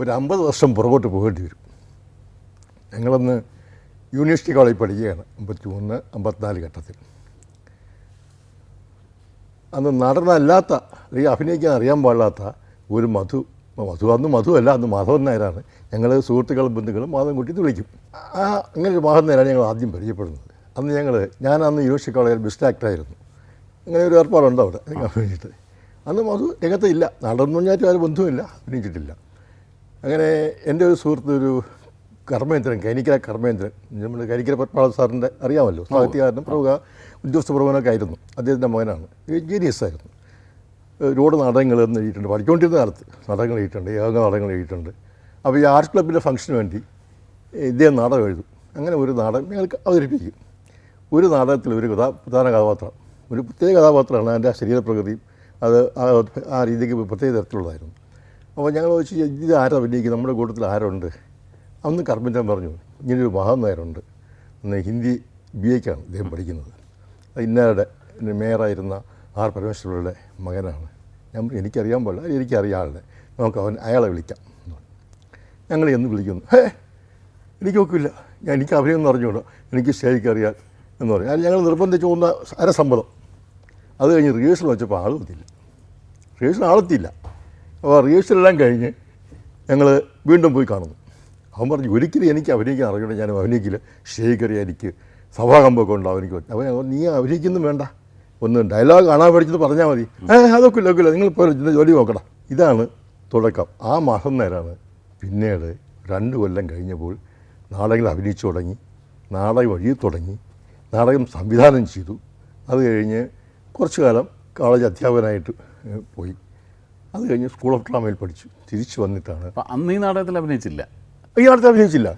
ഒരു അമ്പത് വർഷം പുറകോട്ട് പോകേണ്ടി വരും. ഞങ്ങളന്ന് യൂണിവേഴ്സിറ്റി കോളേജിൽ പഠിക്കുകയാണ് അമ്പത്തി മൂന്ന് അമ്പത്തിനാല് ഘട്ടത്തിൽ. അന്ന് നടനല്ലാത്ത അല്ലെങ്കിൽ അഭിനയിക്കാൻ അറിയാൻ പാടില്ലാത്ത ഒരു മധു മധു അന്ന് മധുവല്ല അന്ന് മാധവൻ നായരാണ്. ഞങ്ങൾ സുഹൃത്തുക്കളും ബന്ധുക്കളും മാധവൻ കുട്ടി തുളിക്കും വിളിക്കും. ആ അങ്ങനെ ഒരു മാധവൻ നായരാണ് ഞങ്ങൾ ആദ്യം പരിചയപ്പെടുന്നത്. അന്ന് ഞങ്ങൾ ഞാൻ അന്ന് യൂണിവേഴ്സിറ്റി കോളേജിൽ ബെസ്റ്റ് ആക്ടറായിരുന്നു അങ്ങനെ ഒരു ഏർപ്പാടുണ്ട് അവിടെ. അഭിനയിച്ചിട്ട് അന്ന് മധു രംഗത്ത് ഇല്ല. നടന്നു പറഞ്ഞാൽ ആരും ബന്ധുവില്ല അഭിനയിച്ചിട്ടില്ല. അങ്ങനെ എന്റെ ഒരു സുഹൃത്ത് ഒരു കർമ്മേന്ദ്രൻ കൈനിക്കര കർമ്മേന്ദ്രൻ നമ്മൾ കരിക്കര പത്മനാഭ സാറിന്റെ അറിയാമല്ലോ സാഹിത്യകാരനും പ്രമുഖ ഉദ്യോഗസ്ഥ പ്രമുഖനൊക്കെ ആയിരുന്നു. അദ്ദേഹത്തിന്റെ മകനാണ്. ജീനിയസ് ആയിരുന്നു. ഒരുപാട് നാടകങ്ങൾ എഴുതിയിട്ടുണ്ട്. പഠിച്ചുകൊണ്ടിരുന്ന കാലത്ത് നാടകങ്ങൾ എഴുതിയിട്ടുണ്ട് ഏക നാടകങ്ങൾ എഴുതിയിട്ടുണ്ട്. അപ്പോൾ ഈ ആർട്സ് ക്ലബിന്റെ ഫംഗ്ഷന് വേണ്ടി ഇദ്ദേഹം നാടകം എഴുതും. അങ്ങനെ ഒരു നാടകം ഞങ്ങൾക്ക് അവതരിപ്പിക്കും. ഒരു നാടകത്തിൽ ഒരു കഥാ പ്രധാന കഥാപാത്രം ഒരു പ്രത്യേക കഥാപാത്രമാണ് അതിന്റെ ശരീരപ്രകൃതിയും അത് ആ രീതിക്ക് പ്രത്യേക തരത്തിലുള്ളതായിരുന്നു. അപ്പോൾ ഞങ്ങൾ ചോദിച്ചു ഇത് ആരാ അഭിനയിക്കുന്നത്? നമ്മുടെ കൂട്ടത്തിൽ ആരുണ്ട്? അന്ന് കർമ്മൻ പറഞ്ഞു ഇങ്ങനൊരു മഹാനായരുണ്ട്. ഹിന്ദി ബി എക്കാണ് ഇദ്ദേഹം പഠിക്കുന്നത്. അത് ഇന്നയുടെ മേയറായിരുന്ന ആർ പരമേശ്വരയുടെ മകനാണ്. ഞാൻ എനിക്കറിയാൻ പാടില്ല എനിക്കറിയാം ആളുടെ. നമുക്ക് അവൻ അയാളെ വിളിക്കാം. ഞങ്ങൾ എന്ന് വിളിക്കുന്നു ഹേ എനിക്ക് നോക്കില്ല ഞാൻ എനിക്ക് അഭിനയം അറിഞ്ഞുകൂടാ. എനിക്ക് സ്റ്റേജിക്ക് അറിയാൻ എന്ന് പറയും ഞങ്ങൾ നിർബന്ധിച്ച് പോകുന്ന അരസമ്മതം അത് കഴിഞ്ഞ് റിഹേഴ്സൽ വെച്ചപ്പോൾ ആളെത്തിയില്ല റിഹേഴ്സൽ ആളെത്തിയില്ല. അപ്പോൾ റിഹേഴ്സലെല്ലാം കഴിഞ്ഞ് ഞങ്ങൾ വീണ്ടും പോയി കാണുന്നു. അവൻ പറഞ്ഞു ഒരിക്കലും എനിക്ക് അഭിനയിക്കാൻ അറിയണം ഞാൻ അഭിനയിക്കില്ല. ശേഖരി എനിക്ക് സഭാകമ്പമൊക്കെ ഉണ്ടാവും എനിക്ക് അപ്പോൾ ഞാൻ നീ അഭിനയിക്കുന്നു വേണ്ട. ഒന്ന് ഡയലോഗ് കാണാൻ പഠിച്ചത് പറഞ്ഞാൽ മതി. അതൊക്കെ ഇല്ല ഒക്കെ നിങ്ങൾ ഇപ്പോൾ ജോലി നോക്കണം ഇതാണ് തുടക്കം. ആ മാസം നേരമാണ് പിന്നീട് രണ്ട് കൊല്ലം കഴിഞ്ഞപ്പോൾ നാടകങ്ങൾ അഭിനയിച്ചു തുടങ്ങി നാടകം വഴി തുടങ്ങി നാടകം സംവിധാനം ചെയ്തു. അത് കഴിഞ്ഞ് കുറച്ചു കാലം കോളേജ് അധ്യാപകനായിട്ട് പോയി. അത് കഴിഞ്ഞ് സ്കൂൾ ഓഫ് ഡ്രാമയിൽ പഠിച്ചു. തിരിച്ചു വന്നിട്ടാണ്. അന്ന് ഈ നാടകത്തിൽ അഭിനയിച്ചില്ല. ഈ നാടകത്തിൽ അഭിനയിച്ചില്ല.